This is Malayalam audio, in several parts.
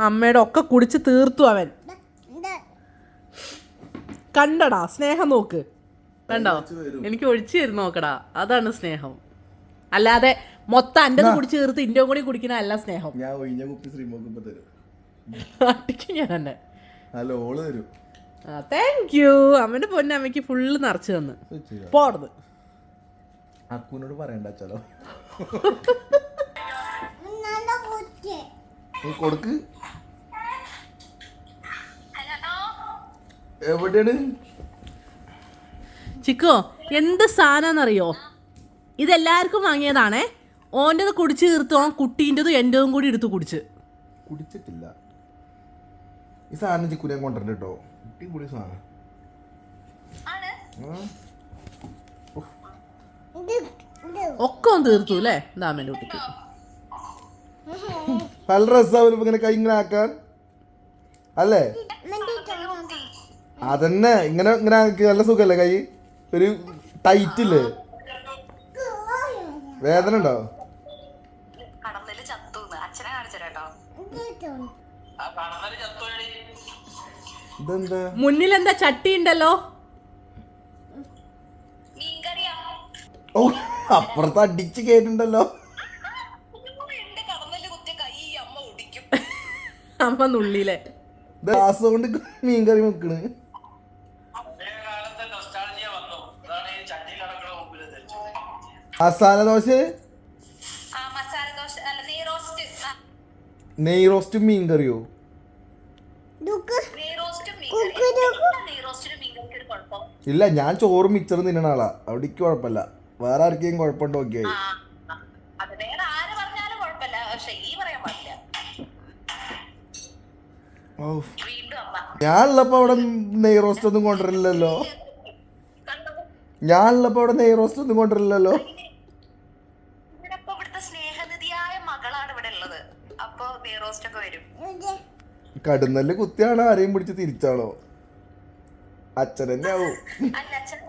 അമ്മയുടെ ഒക്കെ കുടിച്ച് തീർത്തു അവൻ. കണ്ടടാ സ്നേഹം നോക്ക്. കണ്ടോ? എനിക്ക് ഒഴിച്ചു തരുന്ന നോക്കടാ. അതാണ് സ്നേഹം. അല്ലാതെ മൊത്തം എന്റെ കുടിച്ച് തീർത്ത് ഇന്റെ കൂടി കുടിക്കുന്ന അല്ല സ്നേഹം. ഞാൻ ഒഴിഞ്ഞ കുപ്പി ശ്രീമോക്കുമ്പോ തരും. അടിക്കും ഞാൻ തന്നെ. നല്ല ഓൾ തരും. താങ്ക് യു അമ്മന്റെ പൊന്നമ്മയ്ക്ക് ഫുള്ള് നിറച്ചു തന്ന്. പോടുന്നത് അക്കുവിനോട് പറയണ്ട ചലോ നീ കൊടുക്ക്. എവിടെയാണ്? ചിക്കോ എന്ത് സാധനമെന്നറിയോ ഇതെല്ലാവർക്കും വാങ്ങിയതാണേ. ഓന്റെത് കുടിച്ച് തീർത്തു ഓൻ കുട്ടീന്റെതും എന്റെതും കൂടി എടുത്ത് കുടിച്ച്. കുടിച്ചിട്ടില്ല. ഈ സാധനം ചിക്കുനെ കൊണ്ടുവരണ്ട കേട്ടോ. കൂടി സാധനം. ആ. ഒക്കെ ഒന്ന് തീർത്തു അല്ലേ അമ്മേന്റെ കുട്ടിക്ക്. നല്ല രസമാവും ഇങ്ങനെ കൈ ഇങ്ങനെ ആക്കാൻ അല്ലേ? അതന്നെ. ഇങ്ങനെ ഇങ്ങനെ ആക്കി നല്ല സുഖല്ലേ കൈ? ഒരു ടൈറ്റ് ഇല്ലേ? വേദന ഉണ്ടോ? മുന്നിൽ എന്താ ചട്ടി ഉണ്ടല്ലോ? ഓ അപ്പുറത്ത് അടിച്ച് കേട്ടിണ്ടല്ലോ അമ്മ നുള്ളിലെ. ഗ്ലാസ് കൊണ്ട് മീൻ കറി വെക്കണ് കാലത്തെ നൊസ്റ്റാൾജിയ വന്നു. അതാണ് ഈ ചട്ടി കടക്കണ മുമ്പിൽ ധരിച്ചത് മസാല ദോശ? ആ മസാല ദോശ. അല്ല നെയ് റോസ്റ്റ് നെയ് റോസ്റ്റ് മീൻ കറിയോ മീൻകറി. ഇല്ല ഞാൻ ചോറും മിച്ചറും തിന്നണ ആളാ. അവിടേക്ക് കുഴപ്പമില്ല. വേറെ ആർക്കെങ്കിലും കുഴപ്പമുണ്ടോ നോക്കിയായി. അത് വേറെ ആര് പറഞ്ഞാലും കുഴപ്പമില്ല. പക്ഷെ ഈ പറയാൻ പാടില്ല. ഓ വീണ്ടും അമ്മ. ഞാൻ ഉള്ളപ്പോ അവിടെ നെയ് റോസ്റ്റ് ഒന്നും കൊണ്ടുവരില്ലല്ലോ. കണ്ടോ? ഞാൻ ഉള്ളപ്പോ അവിടെ നെയ് റോസ്റ്റ് ഒന്നും കൊണ്ടുവരില്ലല്ലോ. ഇവിടെ ഇപ്പൊ ഇവിടുത്തെ സ്നേഹനിധിയായ മകളാണ് ഇവിടെ ഉള്ളത്. അപ്പൊ നെയ് റോസ്റ്റ് ഒക്കെ വരും. കടുന്നൽ കുത്തിയാണോ ആരെയും പിടിച്ച് തിരിച്ചാണോ? അച്ഛൻ തന്നെ ആവും. അല്ല അച്ഛൻ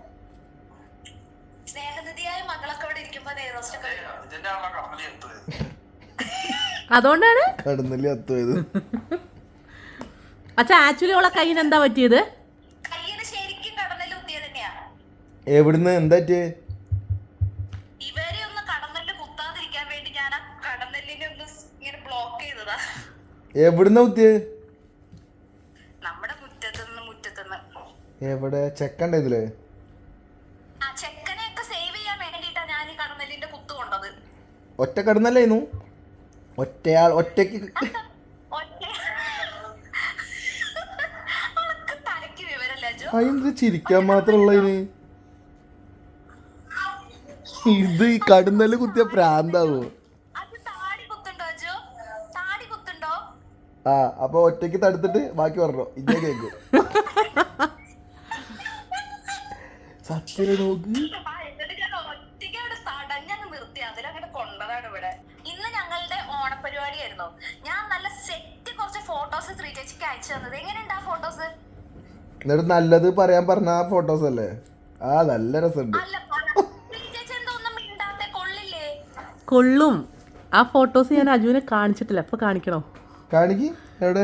സ്നേഹനിധിയായ മകളൊക്കെ ഇവിടെ ഇരിക്കുമ്പോ നെയ് റോസ്റ്റ് ഒക്കെ വരും ഇതിന്റെ ആണല്ലോ കടന്നലി എത്തുന്നത് അതുകൊണ്ടാണ് കടുന്നൽ എത്തുയത് അച്ഛാ ആക്ച്വലി ഓളെ കയ്യിന് എന്താ പറ്റിയത്? എവിടുന്ന്? എന്താ എവിടുന്ന കുത്തിയത് എവിടെ? ചെക്കണ്ട ഇതിൽ? ആ ചെക്കനെയൊക്കെ സേവ് ചെയ്യാൻ വേണ്ടിട്ടാ ഞാൻ ഈ കടന്നലിന്റെ കുത്ത് കൊണ്ടത്. ഒറ്റ കടന്നല്ലേന്നു ഒറ്റയാൾ ഒറ്റയ്ക്ക് അതെന്ത് ചിരിക്കാൻ മാത്രമുള്ള ഇനി. ഇത് ഈ കടുന്നൽ കുത്തിയ പ്രാന്താവോ? ആ അപ്പൊ ഒറ്റയ്ക്ക് തടുത്തിട്ട് ബാക്കി പറഞ്ഞോ. ഇതേ കേക്ക്. സത്യം നോക്ക്. ശ്രീ ചേച്ചിക്ക് അയച്ചു തന്നത് എങ്ങനെയുണ്ട് ആ ഫോട്ടോസ് എന്നിട്ട് നല്ലത് പറയാൻ പറഞ്ഞ ആ ഫോട്ടോസ് അല്ലേ? ആ നല്ല രസമുണ്ട്. കൊള്ളും. ആ ഫോട്ടോസ് ഞാൻ അജുവിനെ കാണിച്ചിട്ടില്ല. അപ്പൊ കാണിക്കണോ? കാണിക്ക്. എവിടെ?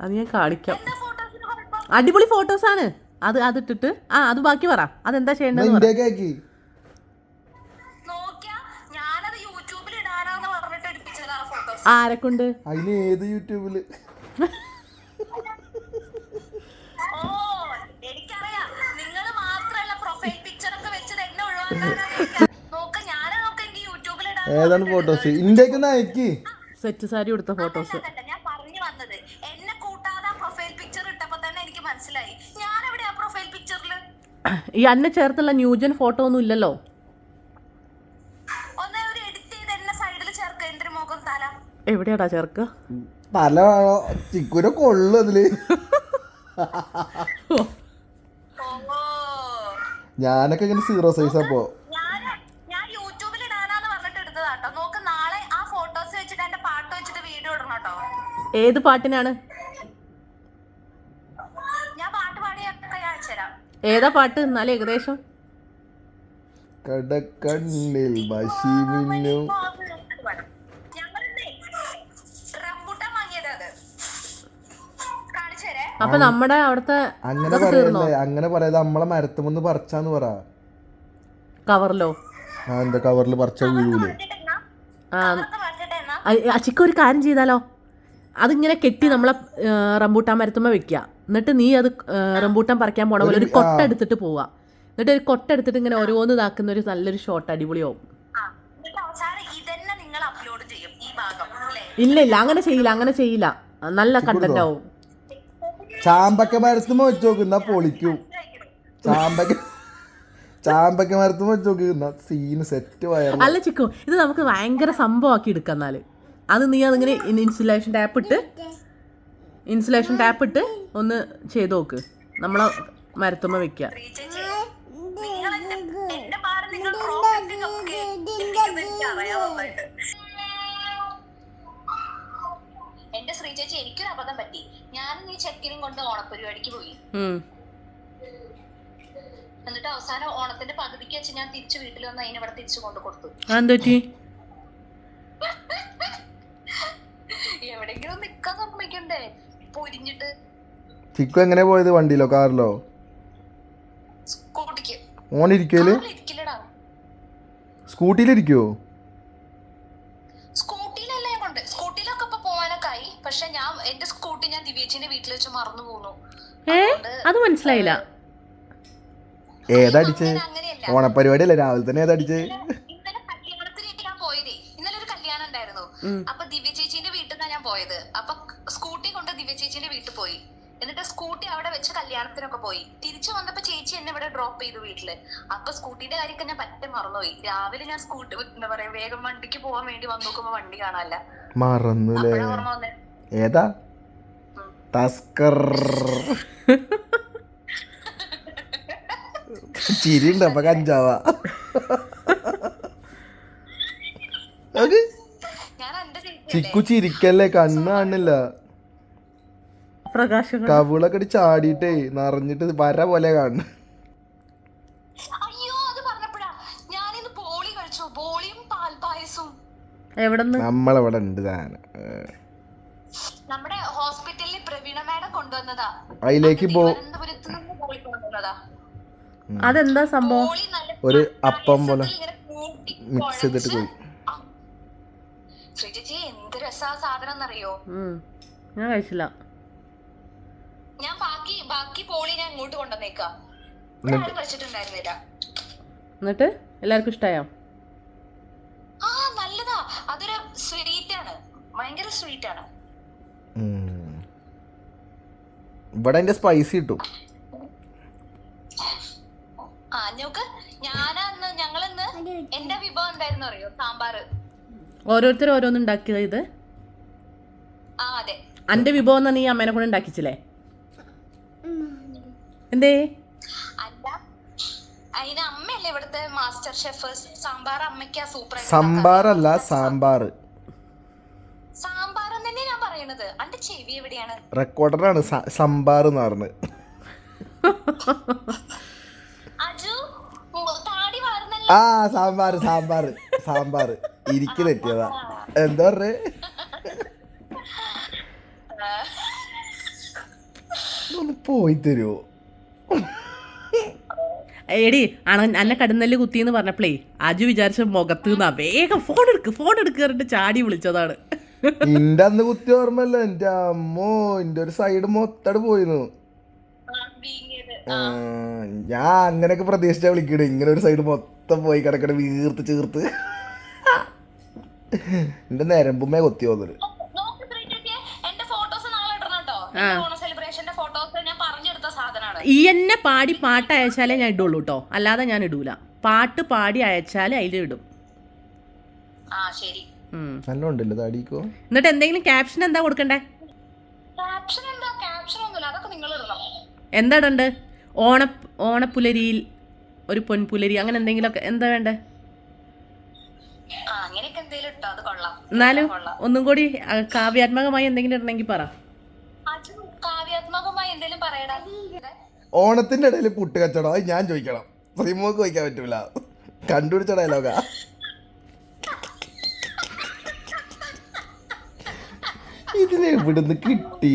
അത് ഞാൻ കാണിക്കാം. അടിപൊളി ഫോട്ടോസ് ആണ്. അത് അതിട്ടിട്ട് ആ അത് ബാക്കി പറ. അതെന്താ ചെയ്യേണ്ടത് ഫോട്ടോസ് ആരെക്കൊണ്ട് അതിന് ഏത് യൂട്യൂബിൽ ഓ എനിക്കറിയാം നിങ്ങൾ മാത്രല്ല പ്രൊഫൈൽ പിക്ചർ ഒക്കെ വെച്ചത് എന്നെ ഒഴിവാക്കാനാണ് നോക്ക ഞാനാ നോക്ക എനിക്ക് യൂട്യൂബിൽ ഇടാൻ ഏതാണ് ഫോട്ടോസ് ഇന്ത്യയ്ക്ക് അയക്ക്. സെറ്റ് സാരി കൊടുത്ത ഫോട്ടോസ് ഞാൻ പറഞ്ഞു വന്നത്. എന്നെ കൂട്ടാതെ പ്രൊഫൈൽ പിക്ചർ ഇട്ടപ്പോ തന്നെ എനിക്ക് മനസ്സിലായി. ഞാൻ എവിടെയാ പ്രൊഫൈൽ പിക്ചറിൽ ഈ അന്നെ ചേർത്തുള്ള ന്യൂജൻ ഫോട്ടോ ഒന്നും ഇല്ലല്ലോ. ഒന്ന് എഡിറ്റ് ചെയ്ത് എന്നെ സൈഡിൽ ചേർക്ക എന്തിനു തല. എവിടെയാടാ ചേർക്ക? പല ചിക്കുര കൊള്ളു അതിൽ. ഓ ഞാനൊക്കെ ഇങ്ങനെ സീറോ സൈസ് അപ്പോ ഞാൻ ഞാൻ യൂട്യൂബിൽ ഇടാനാന്ന് പറഞ്ഞിട്ട് എടുത്തതാട്ടോ നോക്ക് നാളെ ആ ഫോട്ടോസ് വെച്ചിട്ട് എന്റെ പാട്ട് വെച്ചിട്ട് വീഡിയോ ഇടണം കേട്ടോ. ഏത് പാട്ടിനാണ്? ഞാൻ പാട്ട് പാടിയൊക്കെ ഞാൻ അയച്ചുതരാം ഏതാ പാട്ട്? എന്നാലും ഏകദേശം. കടക്കണ്ണിൽ മഷിമിന്നും ഞങ്ങളിന്നേ റംബൂട്ടാൻ വാങ്ങിയത് അത് കാണിച്ചു തരേ അപ്പൊ നമ്മുടെ അവിടുത്തെ അങ്ങനെ പറയല്ലേ അങ്ങനെ പറയാതെ നമ്മളെ മരത്തുമെന്ന് പറിച്ചാന്ന് പറ. കവറിലോ? ആ എന്താ കവറിൽ പറിച്ച വീഴൂലേ? അച്ചിക്ക് ആ. ഒരു കാര്യം ചെയ്താലോ? അതിങ്ങനെ കെട്ടി നമ്മളെ റംബൂട്ടാൻ മരത്തുമ്മ വെക്കുക എന്നിട്ട് നീ അത് റംബൂട്ടാൻ പറിക്കാൻ പോണ പോലെ ഒരു കൊട്ട എടുത്തിട്ട് പോവുക എന്നിട്ട് ഒരു കൊട്ട എടുത്തിട്ട് ഇങ്ങനെ ഓരോന്ന് ഇതാക്കുന്ന ഒരു നല്ലൊരു ഷോട്ട് അടിപൊളിയാവും. ആ എന്നിട്ട് അവസാനം ഇതന്നെ നിങ്ങൾ അപ്ലോഡ് ചെയ്യും ഈ ഭാഗം അല്ലേ? ഇല്ല ഇല്ല അങ്ങനെ ചെയ്യില്ല അങ്ങനെ ചെയ്യില്ല. നല്ല കണ്ടന്റ് ആവും. ചാമ്പക്ക മരത്തുമ്പോ വെച്ച് നോക്കുന്ന എന്നാ പൊളിക്കും. ചാമ്പക്ക ചാമ്പക്ക മരത്തുമ്പോ വെച്ച് നോക്കുന്ന എന്നാ സീന് സെറ്റ് വയറില്ല അല്ല ചിക്കു ഇത് നമുക്ക് ഭയങ്കര സംഭവമാക്കി എടുക്കാം എന്നാൽ. അത് നീ അതിങ്ങനെ ഇൻസുലേഷൻ ടാപ്പ് ഇട്ട് ഇൻസുലേഷൻ ടാപ്പ് ഇട്ട് ഒന്ന് ചെയ്ത് നോക്ക്. നമ്മളെ മരത്തുമ്മ വെക്കുക നന്നായിട്ട് എന്റെ ശ്രീ ചേച്ചി എനിക്കൊരു അബദ്ധം പറ്റി. ഞാനും ഈ ചെക്കിനും കൊണ്ട് ഓണപ്പരിപാടിക്ക് പോയി. എന്നിട്ട് അവസാനം ഓണത്തിന്റെ പകുതിക്ക് വെച്ച് ഞാൻ തിരിച്ചു വീട്ടിൽ വന്ന് അതിനെ ഇവിടെ തിരിച്ചു കൊണ്ട് കൊടുത്തു. എവിടെങ്കിലും നിക്കാൻ സമ്മതിക്കണ്ടേ? പൊരിഞ്ഞിട്ട്. ചിക്കു എങ്ങനെ പോയത് വണ്ടിയിലോ കാറിലോ? സ്കൂട്ടിക്ക്. ഓണിരിക്കൽ ഇരിക്കില്ലടാ സ്കൂട്ടിയിലിരിക്കുവോ സ്കൂട്ടിയിലല്ല ഞാൻ കൊണ്ട് സ്കൂട്ടിയിലൊക്കെ ഇപ്പൊ പോവാനൊക്കെ ആയി പക്ഷെ ഞാൻ എന്റെ സ്കൂട്ടി ഞാൻ ദിവ്യേച്ചിന്റെ മറന്നു പോന്നു. ഏ? അത് മനസ്സിലായില്ല. ഏതടിച്ച് ഓണപ്പരിപാടി അല്ലേ രാവിലെ തന്നെ ഏതടിച്ച് ഇന്നലെ കല്യാണത്തിനായിട്ട് ഞാൻ പോയതേ. ഇന്നലെ ഒരു കല്യാണം ഉണ്ടായിരുന്നു. അപ്പൊ ദിവ്യ ചേച്ചിന്റെ വീട്ടിൽ നിന്നാണ് ഞാൻ പോയത്. അപ്പൊ സ്കൂട്ടി കൊണ്ട് ദിവ്യ ചേച്ചിന്റെ വീട്ടിൽ പോയി. എന്നിട്ട് സ്കൂട്ടി അവിടെ വെച്ച് കല്യാണത്തിനൊക്കെ പോയി. തിരിച്ചു വന്നപ്പോ ചേച്ചി എന്നെ ഇവിടെ ഡ്രോപ്പ് ചെയ്തു വീട്ടിൽ. അപ്പൊ സ്കൂട്ടിന്റെ കാര്യമൊക്കെ ഞാൻ പറ്റ മറന്നുപോയി. രാവിലെ ഞാൻ സ്കൂട്ടി എന്താ പറയാ വേഗം വണ്ടിക്ക് പോവാൻ വേണ്ടി വന്നു നോക്കുമ്പോ വണ്ടി കാണാനല്ല. വന്നേ. ഏതാ? തസ്കർ. ചിരിണ്ട് അപ്പൊ കഞ്ചാവ. ചിക്കു ചിരിക്കല്ലേ കണ്ണ് കാണില്ല കവിളൊക്കെ ചാടിയിട്ടേ നിറഞ്ഞിട്ട് വര പോലെ കാണുന്നു. നമ്മളവിടെ ഉണ്ട് താന നമ്മുടെ ഹോസ്പിറ്റലിൽ പ്രവീണ മാഡം കൊണ്ടുവന്നതാ. അതിലേക്ക് പോ തിരുവനന്തപുരത്ത് നിന്ന് ബോളി കൊണ്ടുവന്നതാ. അതെന്താ സംഭവം? നല്ല ഒരു അപ്പം പോലെ ഇങ്ങനെ കൂട്ടി മിക്സ് ചെയ്തിട്ട് പോയി. ശ്രീജി എന്ത് രസാ സാധനം എന്നറിയോ ഉം. ഞാൻ കഴിച്ചില്ല. ഞാൻ ബാക്കി ബാക്കി പോളി ഞാൻ ഇങ്ങോട്ട് കൊണ്ടുവന്നേക്കാം. എന്നിട്ട്? ആരും കഴിച്ചിട്ടുണ്ടായിരുന്നില്ല. എന്നിട്ട്? എല്ലാവർക്കും ഇഷ്ടമായോ ആ നല്ലതാ. അതൊരു സ്വീറ്റ് ആണ്. ഭയങ്കര സ്വീറ്റ് ആണ്. ഇവിടെ അതിന്റെ സ്പൈസി കിട്ടും. ആ നോക്ക് ഞാനന്ന് ഞങ്ങളിന്ന് എന്റെ വിഭവം എന്തായിരുന്നു അറിയോ? സാമ്പാറ്. ഓരോരുത്തർ ഓരോന്ന് ഉണ്ടാക്കിയത് ഇത്? ആ അതെ. അന്റെ വിഭവം എന്നാ നീ അമ്മേനെ കൂടെ ഉണ്ടാക്കിച്ചില്ലേ? എന്തേ? ഷെഫ് സാമ്പാർ സാമ്പാർ ഞാൻ പറയണത്. ചെവി എവിടെയാണ്? റെക്കോർഡറാണ് സംബാർ എന്ന് പറഞ്ഞത് അജു താടി വാർന്നല്ല ആ സാമ്പാർ സാമ്പാർ സാമ്പാർ ഇരിക്ക് തെറ്റിയതാ. എന്താ പറഞ്ഞേ? ഒന്ന് പോയി തരുമോ എടി അണ അന്നെ കടുന്നൽ കുത്തിന്ന് പറഞ്ഞപ്പോഴേ അജു വിചാരിച്ച മുഖത്ത് നിന്നാ വേഗം ഫോൺ എടുക്ക് ഫോൺ എടുക്കാറുണ്ട് ചാടി വിളിച്ചതാണ്. ഇന്റെ അന്ന് കുത്തി ഓർമ്മല്ല എന്റെ അമ്മോ എന്റെ ഒരു സൈഡ് മൊത്തട് പോയിരുന്നു ഞാൻ അങ്ങനെയൊക്കെ പ്രതീക്ഷിച്ചാ വിളിക്കണേ. ഇങ്ങനെ ഒരു സൈഡ് മൊത്തം പോയി കിടക്കണ വീർത്ത് ചേർത്ത്. എന്റെ നരമ്പുമേ കൊത്തി പോകുന്നത് ഈ എന്നെ പാടി പാട്ട് അയച്ചാലേ ഞാൻ ഇടുള്ളൂ കേട്ടോ അല്ലാതെ ഞാൻ ഇടൂല. പാട്ട് പാടി അയച്ചാലേ അതിൽ ഇടും. ആ ശരി. നല്ല ഉണ്ടല്ലോ താടിക്കോ എന്നിട്ട് എന്തെങ്കിലും ക്യാപ്ഷൻ എന്താ കൊടുക്കണ്ടേ? ക്യാപ്ഷൻ എന്താ? ക്യാപ്ഷൻ ഒന്നുമില്ല. അതൊക്കെ നിങ്ങൾ ഇടണം. എന്താ ഇടണ്ട്? ഓണ ഓണപ്പുലരിയിൽ ഒരു പൊൻപുലരി അങ്ങനെ എന്തെങ്കിലുമൊക്കെ എന്താ വേണ്ടേ? ആ അങ്ങനെയൊക്കെ എന്തെങ്കിലും അത് കൊള്ളാം. എന്നാലും കൊള്ളാം. ഒന്നും കൂടി കാവ്യാത്മകമായി എന്തെങ്കിലും ഇടണമെങ്കിൽ പറ. ഓണത്തിന്റെ ഇടയിൽ പുട്ട് കച്ചടം അത് ഞാൻ ചോദിക്കണം. ശ്രീമോക്ക് ചോദിക്കാൻ പറ്റൂല. കണ്ടുപിടിച്ച ഡയലോഗാ ഇതിന് എവിടുന്ന് കിട്ടി?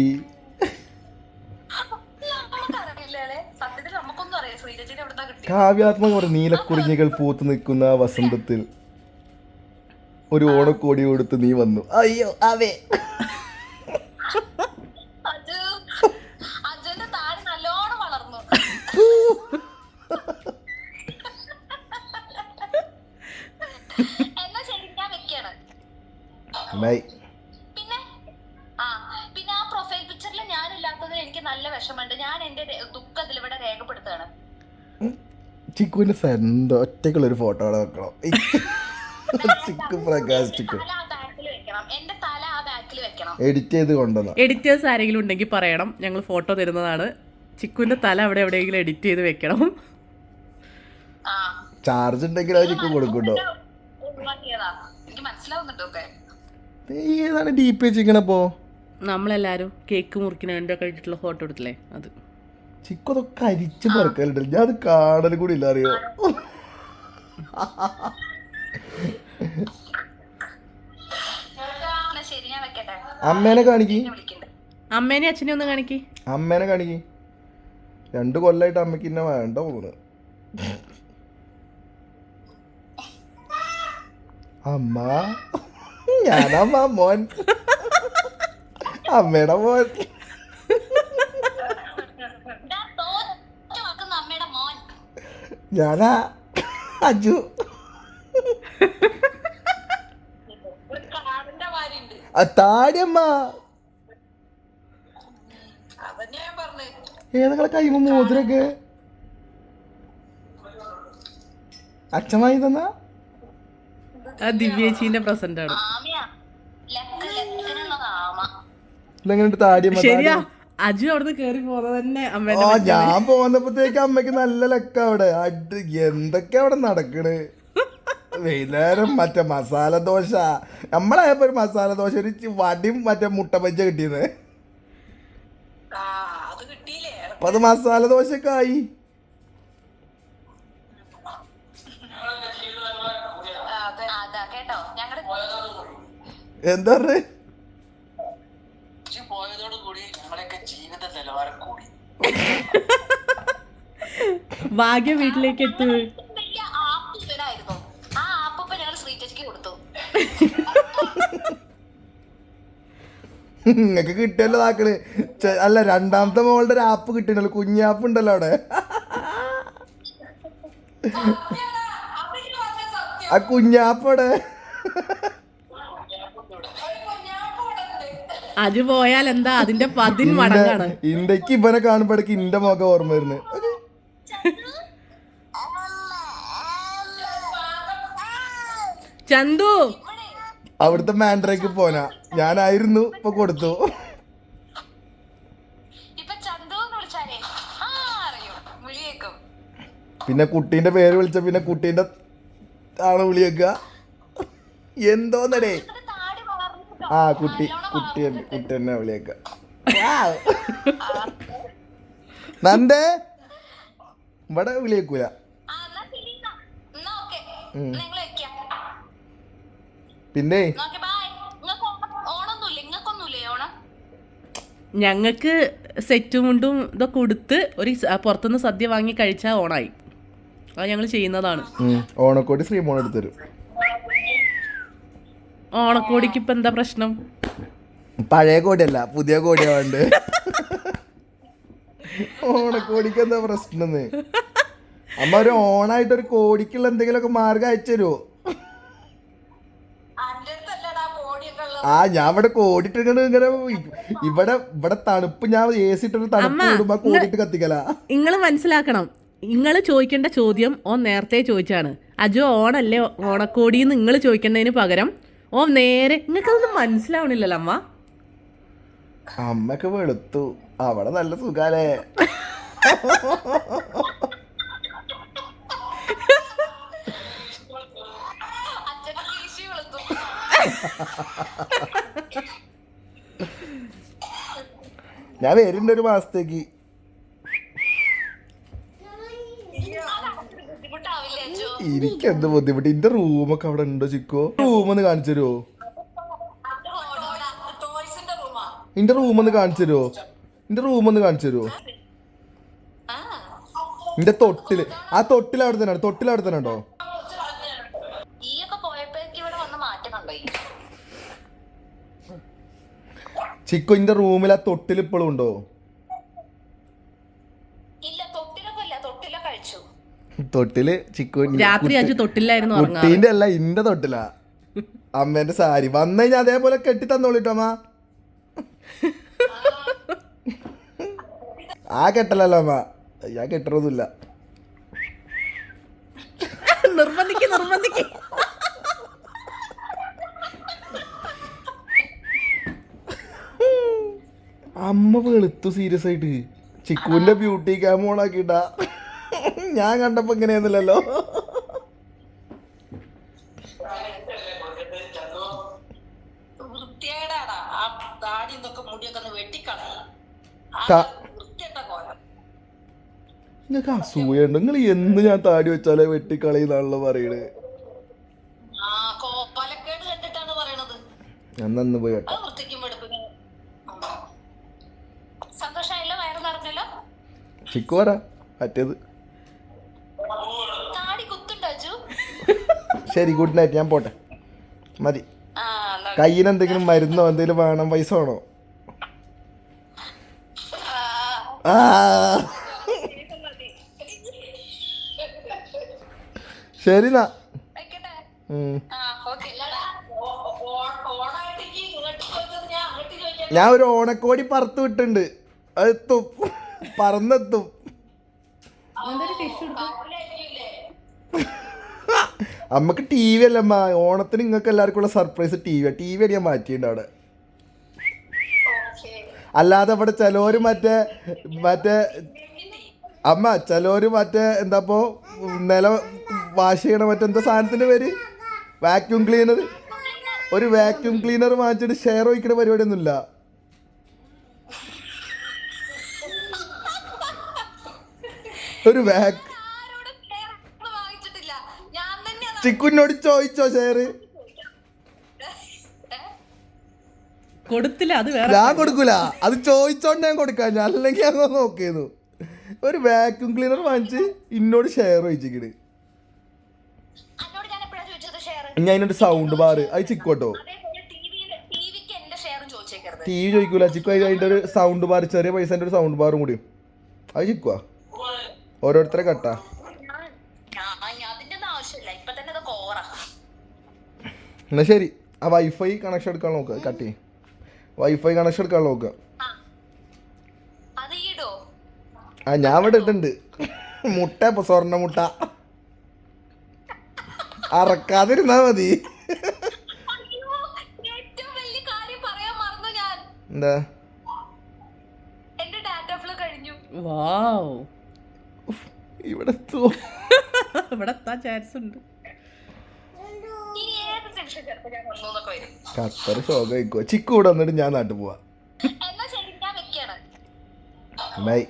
കാവ്യാത്മക നീലക്കുറിഞ്ഞികൾ പൂത്തു നിൽക്കുന്ന വസന്തത്തിൽ ഒരു ഓണക്കോടി കൊടുത്ത് നീ വന്നു. അയ്യോ അവേ. അജു എന്റെ രെ- ദുഃഖം ഇതിലിവിടെ രേഖപ്പെടുത്തുകയാണ് ചിക്കുവിന്റെ സ്വന്തം ഒറ്റയ്ക്കുള്ള ഒരു ഫോട്ടോ അവിടെ വെക്കണം. ചിക്കു പ്രകാശ് ചിക്കു. എന്റെ തല ആ ബാക്കിൽ വെക്കണം. എഡിറ്റ് ചെയ്ത് കൊണ്ടുവന്ന. എഡിറ്റേഴ്സ് ആരെങ്കിലും ഉണ്ടെങ്കിൽ പറയണം. ഞങ്ങൾ ഫോട്ടോ തരുന്നതാണ്. ചിക്കുവിന്റെ തല അവിടെ എവിടെയെങ്കിലും എഡിറ്റ് ചെയ്ത് വെക്കണം. ആ. ചാർജ് ഉണ്ടെങ്കിൽ അത് ചിക്കു കൊടുക്കൂട്ടോ. ഏതാണ് ഡീപ്പ് വെച്ചിരിക്കണപ്പോ? നമ്മളെല്ലാരും കേക്ക് മുറിക്കുന്നതിന്റെ ഒക്കെ ഫോട്ടോ എടുത്തില്ലേ? അത്. ചിക്കു അതൊക്കെ അരിച്ച് പറക്കലുണ്ട്. ഞാൻ അത് കാണൽ കൂടി ഇല്ല അറിയോ? എന്നാ ശരി വെക്കട്ടെ. അമ്മേനെ കാണിക്ക്. അമ്മേനെ അച്ഛനെ ഒന്ന് കാണിക്ക്. അമ്മേനെ കാണിക്ക്. രണ്ട് കൊല്ലായിട്ട് അമ്മയ്ക്ക് ഇന്നെ വേണ്ട പോകുന്നത് അമ്മ ഞാനമ്മ മോൻ. അമ്മയുടെ മോൻ ഇതാ തോറ്റു വെക്കുന്ന അമ്മയുടെ മോൻ ഞാനാ അജു. താടിയമ്മ. ഏതൊക്കെ കൈമ മോതിരൊക്കെ? അച്ഛമായി തന്ന? ദിവ്യേച്ചിന്റെ പ്രസന്റ് ആണ്. ഇതെങ്ങനെയുണ്ട് താടിയമ്മ? ശരിയാ. അജു അവിടുന്ന് കേറി പോകുന്നത് തന്നെ ആ അമ്മേന്റെ ഞാൻ പോന്നപ്പോഴത്തേക്ക് അമ്മയ്ക്ക് നല്ല ലക്ക അവിടെ. അഡ് എന്തൊക്കെ അവിടെ നടക്കണ്? വൈകുന്നേരം മറ്റേ മസാല ദോശ. നമ്മളായപ്പോ ഒരു മസാല ദോശ ഒരു ചി- വടിയും മറ്റേ മുട്ട പഞ്ച കിട്ടിയത്. അത് കിട്ടിയില്ലേ? അപ്പൊ അത് മസാല ദോശയൊക്കെ ആയി. അതാ. കേട്ടോ. ഞങ്ങളുടെ എന്താ പറഞ്ഞേ? ഭാഗ്യം വീട്ടിലേക്ക് എത്തു. നിങ്ങക്ക് കിട്ടിയല്ലോ താക്കൾ അല്ല രണ്ടാമത്തെ മോളുടെ ഒരു ആപ്പ് കിട്ടിയല്ലോ. കുഞ്ഞാപ്പ് ഉണ്ടല്ലോ അവിടെ. ആ കുഞ്ഞാപ്പ് അവിടെ. അത് പോയാൽ എന്താ? അതിന്റെ പതിന് മടങ്ങാണ്. ഇന്ത്യയ്ക്ക് ഇവനെ കാണുമ്പോഴേക്ക് ഇന്റെ മുഖം ഓർമ്മ വരുന്നത്. ചന്തു. അവിടുത്തെ മാൻഡ്രേക്ക് പോനാ. ഞാനായിരുന്നു ഇപ്പൊ കൊടുത്തു. ഇപ്പൊ ചന്തു എന്ന് വിളിച്ചാലേ? ആ അറിയും? വിളിയേക്കും പിന്നെ കുട്ടീന്റെ പേര് വിളിച്ച പിന്നെ കുട്ടീന്റെ ആണ് വിളിയേക്കുക എന്തോന്നടേ? ആ കുട്ടി കുട്ടി തന്നെ കുട്ടി തന്നെ വിളിയേക്ക നന്ദേ. ഇവിടെ വിളിയേക്കൂല ഉം. പിന്നെ? നോക്കെ ബൈ ഓണൊന്നുമില്ല നിങ്ങൾക്കൊന്നുമില്ലേ ഓണം? ഞങ്ങൾക്ക് സെറ്റും മുണ്ടും ഇതൊക്കെ കൊടുത്ത് ഒരു പുറത്തുനിന്ന് സദ്യ വാങ്ങി കഴിച്ചാൽ ഓണായി. അത് ഞങ്ങൾ ചെയ്യുന്നതാണ്. ഓണക്കോടി ശ്രീമോൻ എടുത്തരും. ഓണക്കോടിക്ക് ഇപ്പൊ എന്താ പ്രശ്നം? പഴയ കോടിയല്ല പുതിയ കോടിയാ ഓണക്കോടിക്ക് എന്താ പ്രശ്നം അമ്മ ഒരു ഓണായിട്ട് ഒരു കോടിക്കുള്ള എന്തെങ്കിലുമൊക്കെ മാർഗം അയച്ചു തരുമോ അന്റെ അടുത്തല്ലടാ കോടിയൊക്കെ ഉള്ളത് ആ ഞാൻ ഇവിടെ കോടിട്ട് ഇങ്ങനെ ഇവിടെ ഇവിടെ തണുപ്പ് ഞാൻ എ സി ഇട്ടൊരു തണുപ്പ് കൂടുമ്പോ കോടിട്ട് കത്തിക്കല. നിങ്ങൾ മനസ്സിലാക്കണം. നിങ്ങൾ ചോദിക്കേണ്ട ചോദ്യം ഓ നേരത്തെ ചോദിച്ചാണ്. അജു ഓണല്ലേ ഓണക്കോടി നിങ്ങൾ ചോദിക്കേണ്ടതിന് പകരം ഓ നേരെ നിങ്ങൾക്കതൊന്നും മനസ്സിലാവണില്ലല്ലോ അമ്മ? അമ്മയ്ക്ക് വെളുത്തു. അവിടെ നല്ല സുഖാലേ. ഞാൻ വരുന്നുണ്ട് ഒരു മാസത്തേക്ക്. ബുദ്ധിമുട്ടാവില്ലേ എന്ത് ബുദ്ധിമുട്ട്? ഇന്റെ റൂമൊക്കെ അവിടെ ഉണ്ടോ ചിക്കോ? റൂം ഒന്ന് കാണിച്ചു തരുമോ ഇന്റെ റൂം ഒന്ന് കാണിച്ചു തരുമോ ഇന്റെ റൂം ഒന്ന് കാണിച്ചു തരുമോ ഇന്റെ തൊട്ടിൽ. ആ തൊട്ടിൽ അവിടെ തന്നെ തൊട്ടിൽ അവിടെ തന്നെ ഉണ്ടോ? ചിക്കു ഇന്റെ റൂമിൽ ആ തൊട്ടിൽ ഇപ്പോഴും ഉണ്ടോ? തൊട്ടിൽ ചിക്കു രാത്രി തൊട്ടില്ലായിരുന്നു കുട്ടീന്റെ അല്ല ഇന്റെ തൊട്ടിലാ. അമ്മേന്റെ സാരി. വന്നു കഴിഞ്ഞാൽ അതേപോലെ കെട്ടി തന്നോളിട്ടോ അമ്മ. ആ. കെട്ടലല്ലോ അമ്മ. ഞാൻ കെട്ടറൊന്നുമില്ല അമ്മ വെളുത്തു സീരിയസ് ആയിട്ട്. ചിക്കുവിന്റെ ബ്യൂട്ടി ക്യാമോൺ ഓൺ ആക്കിട്ട ഞാൻ കണ്ടപ്പോ ഇങ്ങനെയൊന്നുമില്ലല്ലോ. നിങ്ങൾക്ക് അസൂയുണ്ട്. നിങ്ങൾ എന്ന് ഞാൻ താടി വെച്ചാലേ വെട്ടിക്കളയുന്നാണല്ലോ പറയണേ. ആ കോപ്പാലക്കേട് കണ്ടിട്ടാണ് പറയണത്. ഞാൻ നന്ന് പോയി കേട്ടോ. പറ മറ്റേത്? താടി കുത്തുണ്ടോ അജു? ശരി ഗുഡ് നൈറ്റ് ഞാൻ പോട്ടെ. മതി. കയ്യിൽ എന്തെങ്കിലും മരുന്നോ എന്തെങ്കിലും വേണം പൈസ വേണോ. ശരി നാ ഞാൻ അങ്ങോട്ട് ചോദിക്കാം. ഞാൻ ഒരു ഓണക്കോടി പറത്ത് വിട്ടുണ്ട് അത് എത്തും. പറന്നെത്തും. അമ്മയ്ക്ക് ടി വി അല്ല അമ്മ? ഓണത്തിന് നിങ്ങൾക്ക് എല്ലാവർക്കും ഉള്ള surprise T V T V ഞാൻ മാറ്റിയിട്ടുണ്ട് അവിടെ. അല്ലാതെ അവിടെ ചിലവര് മറ്റേ മറ്റേ അമ്മ ചിലവര് മറ്റേ എന്താപ്പോ നില വാഷ് ചെയ്യണ മറ്റെന്താ സാധനത്തിന്റെ പേര്? വാക്യൂം ക്ലീനർ ഒരു വാക്യൂം ക്ലീനർ വാങ്ങിച്ചിട്ട് ഷെയർ വയ്ക്കുന്ന പരിപാടിയൊന്നുമില്ല. ഒരു ഞാൻ തന്നെ ചിക്കുനോട് ചോദിച്ചോ ഷെയർ കൊടുത്തില്ല അത് വേറെ ഞാൻ കൊടുക്കൂല. അത് ചോദിച്ചോണ്ട് ഞാൻ കൊടുക്കാം ഞാൻ അല്ലെങ്കിൽ അങ്ങ് നോക്കിയിരുന്നു. ഒരു വാക്യൂം ക്ലീനർ വാങ്ങിച്ച് ഇന്നോട് ഷെയർ ചോദിച്ചിക്കണ് ഞാൻ ഞാൻ അതിനൊരു സൗണ്ട് ബാർ അത് ചിക്കോട്ടോ. ടി വി ചോദിക്കൂല. ചിക്കു അതിന്റെ ഒരു സൗണ്ട് ബാർ ചെറിയ പൈസന്റെ ഒരു സൗണ്ട് ബാറും കൂടി. അത് ചിക്കുവാ. ഓരോരുത്തരെ കട്ടാ. ഞാൻ ഞാൻ അതിന്റെ ആവശ്യമില്ല ഇപ്പൊ തന്നെ അത് കോറ എന്നാ ശരി. ആ വൈഫൈ കണക്ഷൻ എടുക്കാൻ നോക്കുക കട്ട് ചെയ്യും. വൈഫൈ കണക്ഷൻ എടുക്കാൻ നോക്കുക ഈടോ ആ ഞാൻ ഇവിടെ ഇട്ടുണ്ട് മുട്ട ഇപ്പൊ സ്വർണ മുട്ട. അറക്കാതിരുന്നാ മതി. അയ്യോ വലിയ കാര്യം പറയാൻ മറന്നു ഞാൻ എന്താ? എന്റെ ഡാറ്റ ഫ്ലോ കഴിഞ്ഞു. വാവ് ഇവിടെ? ഇവിടെ എത്താൻ ചാൻസ് ഉണ്ട്. ഖത്തർ ഷോക്ക് ചിക്കു ഇവിടെ വന്നിട്ട് ഞാൻ നാട്ടിൽ പോവാ. ബൈ.